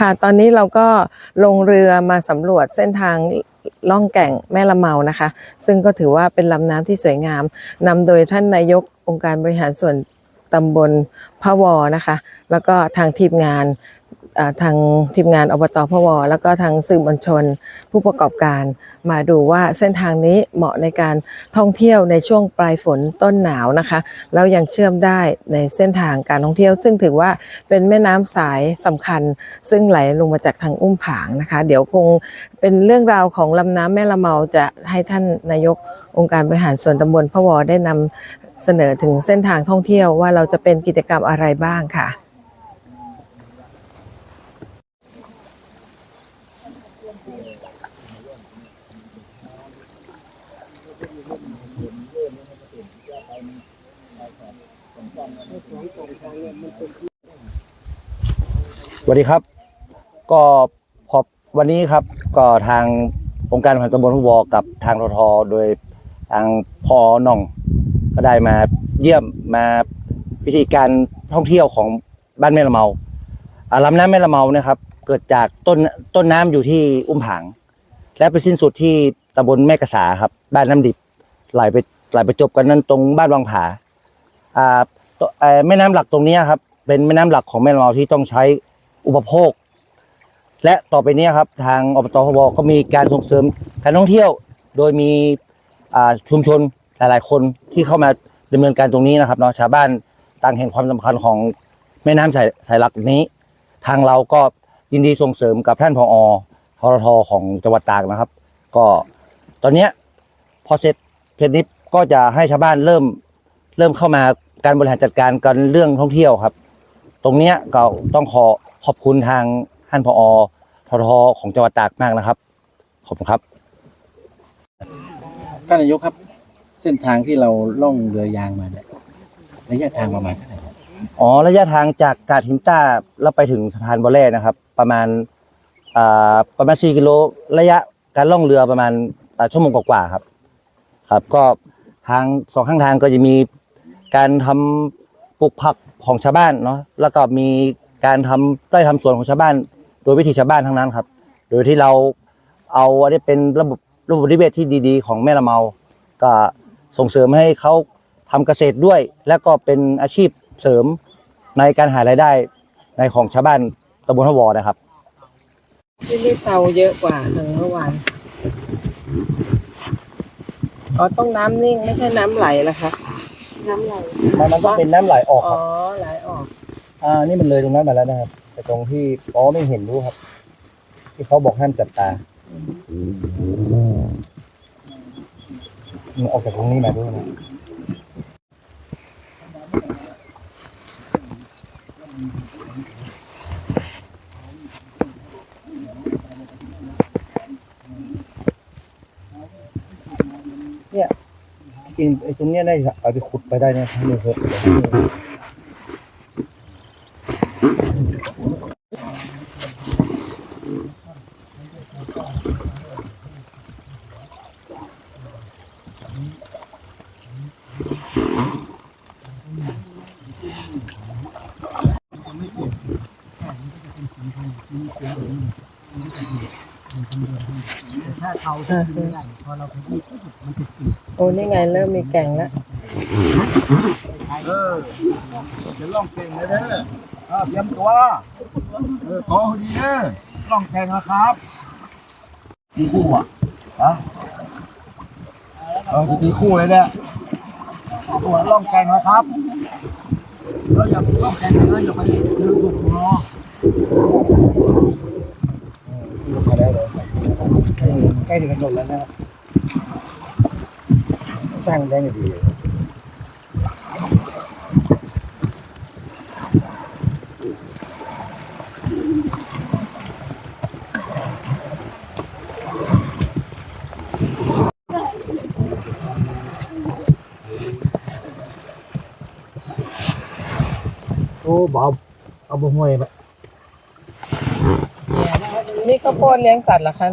ค่ะตอนนี้เราก็ลงเรือมาสำรวจเส้นทางล่องแก่งแม่ละเมานะคะ ซึ่งก็ถือว่าเป็นลำน้ำที่สวยงามนำโดยท่านนายกองค์การบริหารส่วนตำบลพะวอนะคะ แล้วก็ทางทีมงาน ทางทีมงานอบตพว แล้วก็ทางสื่อมวลชน ผู้ประกอบการ มาดูว่าเส้นทางนี้เหมาะในการท่องเที่ยวในช่วงปลายฝนต้นหนาวนะคะแล้วยังเชื่อมได้ในเส้นทางการท่องเที่ยว ซึ่งถือว่าเป็นแม่น้ำสายสำคัญ ซึ่งไหลลงมาจากทางอุ้มผางนะคะ เดี๋ยวคงเป็นเรื่องราวของลำน้ำแม่ละเมาจะให้ท่านนายกองค์การบริหารส่วนตำบลพะวอได้นำเสนอถึงเส้นทางท่องเที่ยวว่าเราจะเป็นกิจกรรมอะไรบ้างค่ะ สวัสดีครับ ก็ขอบวันนี้ครับก็ทางองค์การพันตำบลทุ่งวอกับทางททโดยทางพอน่อง ก็ได้มาเยี่ยมมาวิธีการท่องเที่ยวของบ้านแม่ละเมาอ่าลำน้ำแม่ละเมานะครับ เกิดจากต้นต้นน้ำอยู่ที่อุ้มผาง และไปสิ้นสุดที่ตำบลแม่กษาครับ บ้านน้ำดิบไหลไปไหลไปจบกันนั้นตรงบ้านวังผาอ่าตัวเอ่อแม่น้ำหลักตรงเนี้ยครับ เป็นแม่น้ำหลักของแม่ละเมาที่ต้องใช้อุปโภค และต่อไปเนี้ครับ ทางอบตพบก็มีการส่งเสริมการท่องเที่ยว โดยมีอ่าชุมชนหลาย ๆ คนที่เข้ามาดำเนินการตรงนี้นะครับเนาะชาวบ้านต่างเห็นความสำคัญของแม่น้ำสายสายหลักนี้ ทางเราก็ ยินดีส่งเสริมกับท่านผอทรทของจังหวัดตากนะครับ ก็ตอนเนี้ยพอเสร็จเสร็จนี้ก็จะให้ชาวบ้านเริ่มเริ่มเข้ามาการบริหารจัดการกันเรื่องท่องเที่ยวครับ ตรงเนี้ยก็ต้องขอขอบคุณทางท่านผอทรทของจังหวัดตากมากนะครับขอบคุณครับท่านนายกครับ เส้นทางที่เราล่องเรือยางมาเนี่ยระยะทางประมาณเท่าไหร่ อ๋อระยะทางจากกาดหินต้าแล้วไปถึงสะพานบอแร่นะครับ ประมาณอ่าประมาณ4กิโลระยะการล่องเรือประมาณอ่าชั่วโมงกว่าๆครับ ครับ ก็ทางสองข้างทางก็จะมีการทำปลูกผักของชาวบ้านเนาะแล้วก็มีการทำไร่ทำสวนของชาวบ้าน โดยวิธีชาวบ้านทั้งนั้นครับ โดยที่เราเอาอันนี้เป็นระบบระบบนิเวศที่ดีๆ ของแม่ละเมา ก็ส่งเสริมให้เขาทำเกษตรด้วย และก็เป็นอาชีพ เสริมในการหารายได้ในของชาวบ้านตำบลทวอนะครับ ที่นี่เตาเยอะกว่าทางเมื่อวานอ๋อต้องน้ำนิ่งไม่ใช่น้ำไหลเหรอคะน้ำไหลมันมันก็เป็นน้ำไหลออกอ๋คอรับไหลออก อ่านี่มันเลยตรงนั้นมาแล้วนะครับ แต่ตรงที่อ๋อไม่เห็นรู้ครับ ที่เขาบอกห้ามจับตามันออกจากตรงนี้มาด้วยนะ เนี่ยจริงไอ้ตรงเนี้ยได้เอาไปขุดไปได้เนี่ย ทั้งหมดเลยแต่ที่นี่โอ้นี่ไงเริ่มมีแก่งแล้วเออเดี๋ยวล่องเก่งเลยเด้อเออเตรียมตัวเออโตดีเด้อล่องแก่งนะครับตีคู่อะฮะเออจะตีคู่เลยเนี่ยตัวล่องแก่งนะครับเราอย่าล่องแก่งเลยอย่าไปดินถูกงอ ลงมาแล้วเลย ใกล้ถึงถนนแล้วนะครับสร้งได้ดีเลยโอ้บอบเอาบ่ห่วยนี่ข้าวโพดเลี้ยงสัตว์เหรอคะหนู